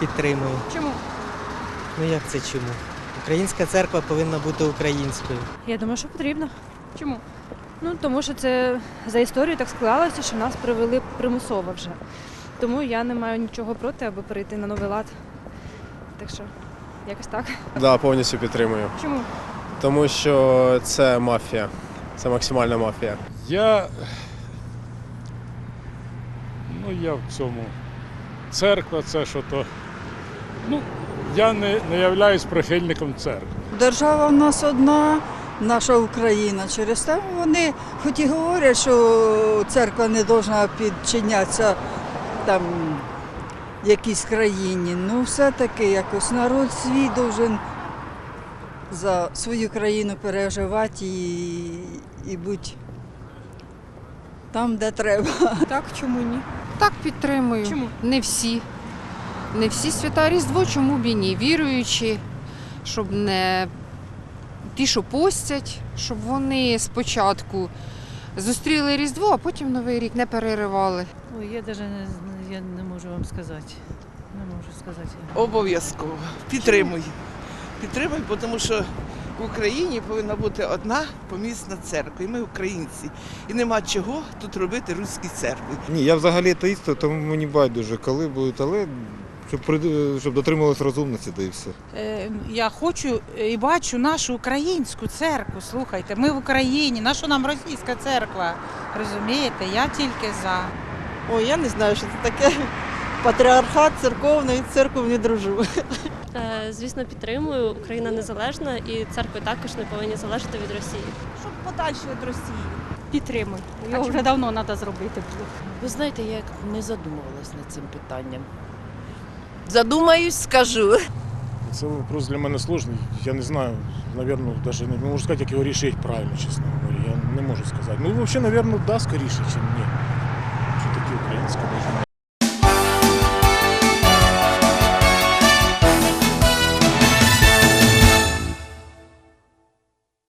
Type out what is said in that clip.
Підтримую. Чому? Ну як це чому? Українська церква повинна бути українською. Я думаю, що потрібно. Чому? Ну тому що це за історію так склалося, що нас привели примусово вже. Тому я не маю нічого проти, аби перейти на новий лад. Так що, якось так. Да, повністю підтримую. Чому? Тому що це мафія. Це максимальна мафія. Я. Ну, я в цьому. Церква це що то. Ну, я не, не являюсь прихильником церкви. Держава в нас одна, наша Україна. Через те вони хоч і говорять, що церква не повинна підчинятися там якійсь країні, ну все-таки якось народ свій должен за свою країну переживати і, і бути там, де треба. Так, чому ні? Так, підтримую. Чому? Не всі. Не всі свята Різдво, чому б і ні? Віруючі, щоб не ті, що постять, щоб вони спочатку зустріли Різдво, а потім Новий рік не переривали. Ой, я навіть не, я не можу вам сказати. Не можу сказати. Обов'язково. Підтримую, бо тому що в Україні повинна бути одна помісна церква. І ми українці. І нема чого тут робити руські церкви. Ні, я взагалі атеїст, тому мені байдуже, коли будуть, але щоб, прид- щоб дотримувалися розумності, да і все. Е, Я хочу і бачу нашу українську церкву. Слухайте, ми в Україні, наша нам російська церква. Розумієте? Я тільки за. Ой, я не знаю, що це таке. Патріархат церковний, церкву не дружу. Е, Звісно, підтримую. Україна незалежна і церкви також не повинні залежати від Росії. Щоб подальше від Росії. Підтримую. Його вже давно треба зробити. Ви знаєте, я як не задумувалась над цим питанням. Задумаюсь, скажу. Це вопрос для мене сложний. Я не знаю, напевно, даже не можу сказати, як його рішити правильно, чесно говоря. Я не можу сказати. Ну, взагалі, навірно, да, скоріше, ніж ні.